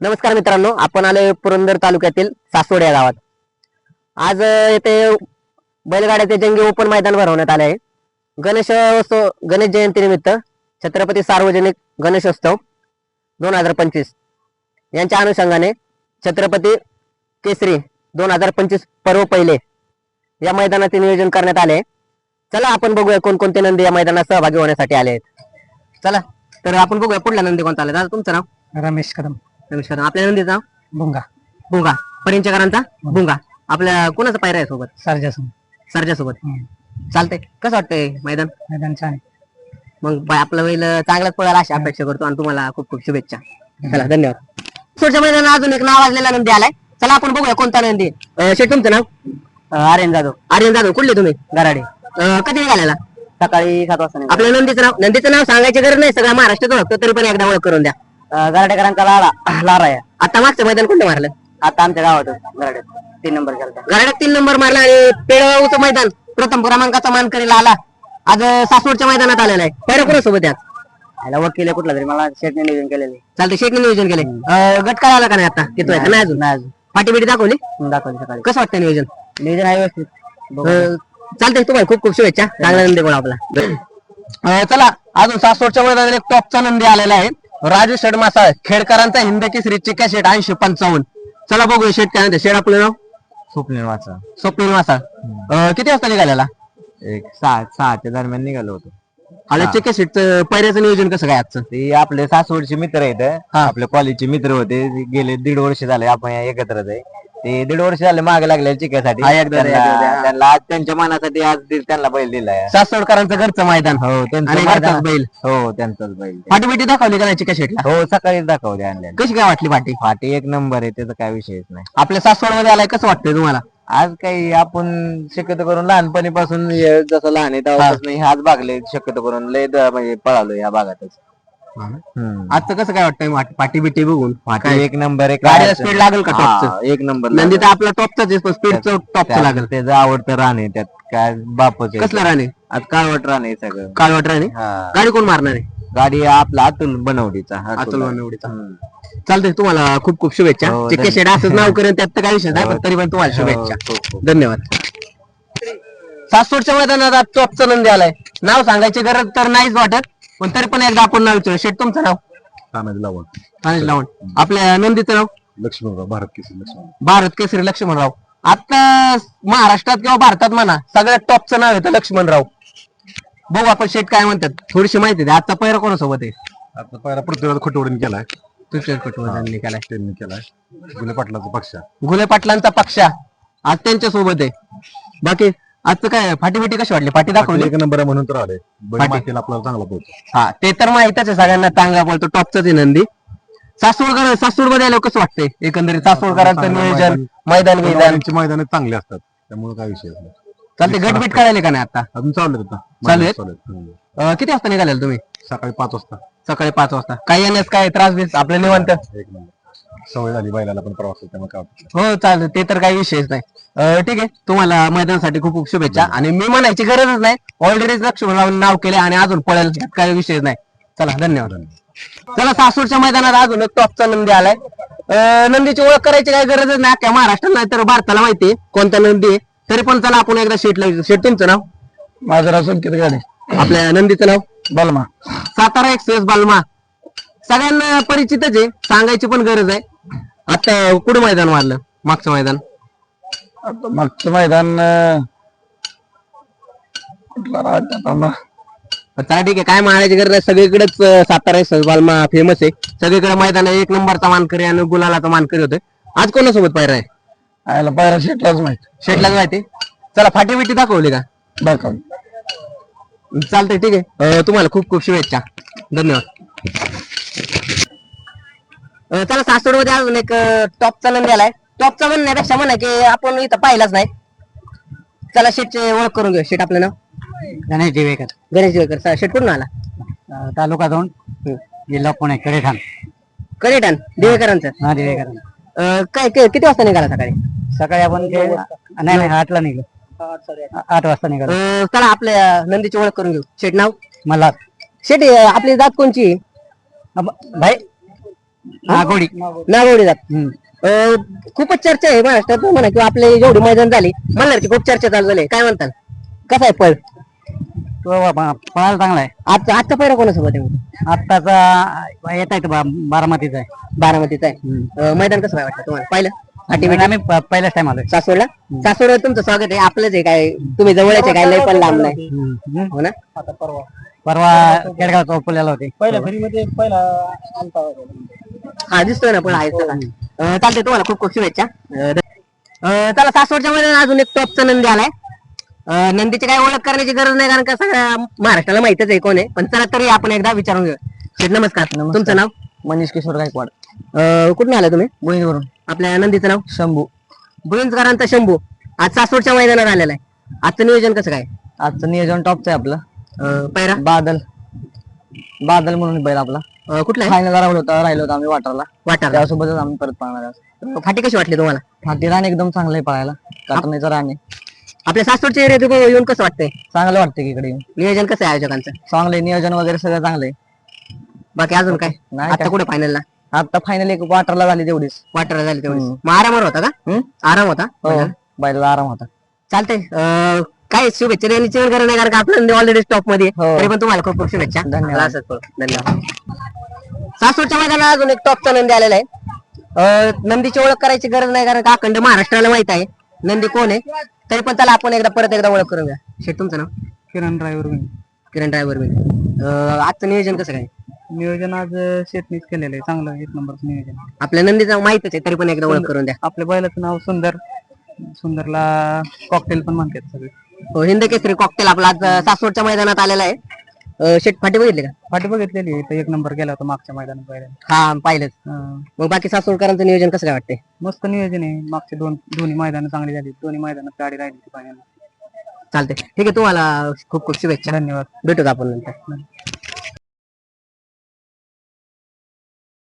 नमस्कार मित्रांनो आपण आलोय पुरंदर तालुक्यातील सासवड या गावात. आज येथे बैलगाड्याचे जंगी ओपन मैदान भरवण्यात आले आहे. गणेश उत्सव गणेश जयंती निमित्त छत्रपती सार्वजनिक गणेशोत्सव दोन हजार पंचवीस यांच्या अनुषंगाने छत्रपती केसरी दोन हजार पंचवीस पर्व पहिले या मैदानाचे नियोजन करण्यात आले चला आपण बघूया कोणकोणते नंदी या मैदानात सहभागी होण्यासाठी आले आहेत. चला तर आपण बघूया पुढला नंदी कोणता आला दादा तुमचं नाव? रमेश कदम. नमस्कार आपल्या नंदीचं? नाव भुंगा. भुंगा. परिचकरांचा? भुंगा. आपल्या कोणाचा पायरा आहे सोबत? सरजासन सरजा सोबत. चालतंय. कसं वाटतंय मैदान? मैदान छान आहे. मग बाय आपलं बैल चांगलाच पळायला अशी अपेक्षा करतो आणि तुम्हाला खूप खूप शुभेच्छा. चला धन्यवाद. पुढच्या मैदानात अजून एक नाव वाजलेला नंदी आलाय. चला आपण बघूया कोणता नंदी अं, शेठ तुमचं नाव? आर्यन जाधव. आर्यन जाधव. कुठले तुम्ही? गराडे कधी निघालेला? सकाळी सात वाजता आपल्या नंदीचं नाव नंदीचं नाव सांगायची गरज नाही. सगळ्या महाराष्ट्रात ओळखतो तरी पण एकदा ओळख करून द्या. गराडेकरांचा लारा लारा आहे आता मागचं मैदान कोणतं मारलं? आता आमच्या गावात गराड्यात तीन नंबर गेला गराड्यात तीन नंबर मारला आणि पेळगावचं मैदान प्रथम क्रमांकाचा मान करेला आला आज अं, सासवडच्या मैदानात आलेला आहे. पहिला कोणासोबत आहे आज ह्याला वकील कुठला तरी मला शेटने नियोजन केलेले चालतं शेटने नियोजन केले गट काय आला का नाही आता? तिथं आहे का? नाही अजून? नाही अजून. पाठी बिटी दाखवली दाखवली सकाळी. कसं वाटतं नियोजन? नियोजन आहे व्यवस्थित. चालतंय तुम्हाला खूप खूप शुभेच्छा. चांगला नंदी गोळा आपला. अं, चला अजून सासवडच्या मैदानात एक टॉपचा नंदी आलेला आहे. राजू षडमासा खेडकरांचा हिंद केसरी चिका शेट ऐंशी पंचावन्न. चला बघूया शेट काय म्हणते. शेट आपलं नाव? स्वप्नील वाचा स्वप्नील मासा. अं, किती वाजता निघालेला? एक सहा सहाच्या दरम्यान निघालो होतो. आला चिका शेटचं पैऱ्याचं नियोजन कसं काय आजचं? ते आपले सासवडचे मित्र आहेत हा. आपल्या कॉलेजचे मित्र होते ते गेले दीड वर्ष झाले आपण एकत्रच आहे. ते दीड वर्ष झाले मागे लागले हा, एकदा- त्यांना एकदा-. त्यांना आज त्यांच्या मनासाठी आज त्यांना बैल दिलाय. सासवडकरांचं घरचं मैदान. हो त्यांचं आणि मैदान- घरचाच बैल. हो त्यांचाच बैल फाटी बिटी दाखवली का नाही चिका शेटला हो सकाळीच दाखवले आणले कशी काय वाटली फाटी फाटी एक नंबर आहे त्याचा काय विषयच नाही. आपल्या सासवडमध्ये आलाय कसं वाटतंय तुम्हाला? आज काही आपण शक्यतो करून लहानपणीपासून हे जसं लहान आहे तेव्हापासून आज भागले शक्यतो करून लय द- म्हणजे पळालो या भागातच. आजचं कसं काय वाटतंय? वाट- पाटी बिटी बघून फाटी एक नंबर एक गाडीला स्पीड लागेल का हा, टॉपचं एक नंबर नंदी तर आपला टॉपचाच आहे पण स्पीडचं टॉपचं लागेल. त्याचं आवडतं आहे त्यात काय बापच. कसलं राणे? आज काळवट आहे सगळं. काळ वाट राणे? हा. गाडी कोण मारणार आहे? गाडी आपला अतुल बनवडीचा अतुल बनवडीचा. चालतंय तुम्हाला खूप खूप शुभेच्छा. हो, चिक्के शेड असंच नाव करेन त्यात तर काही विषय नाही पण तरी पण तुम्हाला हो, शुभेच्छा. धन्यवाद. सासवडच्या मैदानात आज टॉपचा नंदी आलाय. नाव सांगायची गरज तर नाहीच वाटत. पण तरी पण एकदा आपण नाव विचारू शेट तुमचं नाव? तानाजी लावण. अनिल लावण. आपल्या नंदीचं नाव? लक्ष्मणराव भारत केसरी लक्ष्मण भारत केसरी लक्ष्मणराव. आता महाराष्ट्रात किंवा भारतात म्हणा सगळ्यात टॉपचं नाव येतं लक्ष्मणराव. बघू आपण शेट काय म्हणतात. थोडीशी माहिती द्या. आजचा पैरा कोणासोबत आहे? आता पहिला पृथ्वीराज खोटवडीने केलाय. तुषार कुटुंबाने निघालाय त्यांनी केलाय. गुन्हे पाटलाचा पक्ष. घुले पाटलांचा पक्ष. आज त्यांच्यासोबत आहे. बाकी? आजचं काय फाटी बिटी कशी वाटली फाटी दाखवली एक नंबर म्हणून तर आले. आपल्याला चांगला पोहोच. हा ते तर माहितच आहे सगळ्यांना चांगला बोलतो टॉपचाच आहे नंदी. सासवडकर सासवडमध्ये आलो कसं वाटतंय? एकंदरीत सासवडकरांचं चांगलं नियोजन मैदान. मैदान मैदान. त्यांची मैदान चांगले असतात त्यामुळे काय विषय नाही. चालते गटबीट करायला का नाही आता? अजून चालू आहेत चालू आहेत? चालू आहेत. हम्म. अं, किती वाजता निघालेल तुम्ही? सकाळी पाच वाजता. सकाळी पाच वाजता. काही येण्यास काय त्रास बीस? आपलं निवांत. एक नंबर. सवय झाली बैलाला पण प्रवास त्यामुळे काय वाटत हो चालेल. ते तर काही विषयच नाही. अं, ठीक आहे. तुम्हाला मैदानासाठी खूप खूप शुभेच्छा. आणि मी म्हणायची गरजच नाही. ऑलरेडी लक्ष्मण नाव केले आणि अजून पळेल काही विषय नाही. चला धन्यवाद. चला सासूरच्या मैदानात अजून एक टॉपचा नंदी आलाय. अं, नंदीची ओळख करायची काही गरजच नाही. अख्ख्या महाराष्ट्रात नाही तर भारताला माहिती आहे कोणता नंदी आहे. तरी पण चला आपण एकदा शेट शेट तुमचं नाव? माझं नाव संकेत गाडे. आपल्या नंदीचं नाव? बलमा. सातारा एक्सप्रेस बालमा. सगळ्यांना परिचितच आहे. सांगायची पण गरज आहे. आता कुठं मैदान मारलं? मागचं मैदान? आता मागचं मैदान अं, कुठला आता ना? ठीक आहे. काय मारायची गरज नाही. सगळीकडेच अं, सातारा एक्सप्रेस बालमा फेमस आहे. सगळीकडे मैदान आहे. एक नंबरचा मानकरी आणि गुलालाचा मानकरी होतोय. आज कोणासोबत पायरा आहे? आयला पायरा शेटलाच माहीत. शेटलाच माहिती चला फाटी बिटी दाखवली का? दाखव चालतंय ठीक आहे. अं, तुम्हाला खूप खूप शुभेच्छा. धन्यवाद. चला सासवडमध्ये अजून एक टॉपचा नंदी आलाय. टॉपचा म्हणण्यापेक्षा म्हणा की आपण इथं पाहिलाच नाही. चला शेटचे ओळख करून घेऊ. शेट आपलं नाव? गणेश दिवेकर. गणेश देवकर. शेट कुठून आला? तालुका दोन जिल्हा पुणे कडेठाण. करेटान देवेकरांचं? हा दिवेकर अं, काय काय- किती वाजता निघाला सकाळी? सकाळी आपण ते नाही नाही आठला निघलो. आ- आठ. वाजता निघालो. अं, चला आपल्या नंदीची ओळख करून घेऊ. शेट नाव? मला शेट अं, आपली जात कोणची? भाई? नागोडी. नागोडी. जात. अं, खूपच चर्चा आहे महाराष्ट्रात म्हणा किंवा आपले जेवढी मैदान झाली म्हणणार खूप चर्चा चालू झाली. काय म्हणताल? कसा आहे पळ? तो बाबा पळायला चांगला आहे. आजचा पहिला कोणासोबत आहे? आत्ताचा येत आहे बारामतीचा आहे. बारामतीचा आहे. अं, मैदान कसं काय वाटतं तुम्हाला? पाहिलं? आम्ही प- पहिलाच टाइम आलोय. सासवडला? सासवड तुमचं स्वागत आहे. आपलंच आहे काय? तुम्ही जवळच आहे काय लय पण लांब नाही. हो ना? परवा केडगाव चौपल्याला होते. पहिल्या फेरीमध्ये पहिला हा दिसतोय ना पण आहे अं, चालतंय तुम्हाला खूप खूप शुभेच्छा. अं, अं, चला सासवडच्या मध्ये अजून एक टॉपचा नंदी आलाय. अं, नंदीची काही ओळख करण्याची गरज नाही कारण का सगळ्या महाराष्ट्राला माहितच आहे कोण आहे. पण चला तरी आपण एकदा विचारून घेऊ शेठ नमस्कार. तुमचं नाव? मनीष किशोर गायकवाड. अं, कुठून आला तुम्ही? बोईनवरून आपल्या नंदीचं नाव? शंभू. बुलंदकरांचा शंभू. आज सासवडच्या मैदानात आलेला आहे. आजचं नियोजन कसं काय? आजचं नियोजन टॉपचं आहे आपलं. अं, बादल. बादल म्हणून बैल आपला. अं, कुठला आहे? फायनल राहिलो होता राहिलो होतो आम्ही वाटरला. वाटार त्यासोबतच आम्ही परत पाहणार आहोत. फाटी कशी वाटली तुम्हाला? फाटी रान एकदम चांगलं आहे पळायला काटण्याचं रान आहे. आपल्या सासवडच्या एरियात येऊन कसं वाटतंय? चांगलं वाटतं की इकडे येऊन. नियोजन कसं आहे आयोजकांचं? चांगलं आहे नियोजन वगैरे सगळं चांगलं आहे. बाकी अजून काय? नाही आता काय. कुठे फायनलला आता फायनल एक वाटरला झाली तेवढीच. वाटर झाली तेवढी. मग आरामावर होता का? हम्म? आराम होता हो बैलाला आराम होता. चालतंय. अं, काय शुभेच्छा देण्याची गरज नाही कारण का आपलं ऑलरेडी स्टॉपमध्ये. आहे. हो. तरी पण तुम्हाला खूप खूप शुभेच्छा. धन्यवाद. मला असंच करू. धन्यवाद. सासवडच्या मैदानात अजून एक टॉपचा नंदी आलेला आहे. अं, नंदीची ओळख करायची गरज नाही कारण का अखंड महाराष्ट्राला माहीत आहे. नंदी कोण आहे? तरी पण त्याला आपण एकदा परत एकदा ओळख करून घ्या शेट तुमचं नाव? किरण ड्रायव्हर किरण ड्रायव्हर मी. आजचं नियोजन कसं काय? नियोजन आज शेतनीच केलेलं आहे. चांगलं एक नंबरचं नियोजन. आपल्या नंदीचं माहितच आहे तरी पण एकदा ओळख करून द्या. आपल्या बैलाचं नाव सुंदर. सुंदरला कॉकटेल पण म्हणतात सगळे. हो हिंद केसरी कॉकटेल आपला आज अं, सासवडच्या मैदानात आलेला आहे. अं, शेट फाटी बघितली का? फाटी बघितलेली इथं एक नंबर गेला होता मागच्या मैदानात बैलाने हा पाहिलंच. मग बाकी सासवडकरांचं नियोजन कसं काय वाटतंय? मस्त नियोजन आहे. मागचे दोन दोन्ही मैदानं चांगली झाली. दोन्ही मैदानात गाडी राहिली चालतंय. ठीक आहे तुम्हाला खूप खूप शुभेच्छा. धन्यवाद. भेटू का आपण नंतर.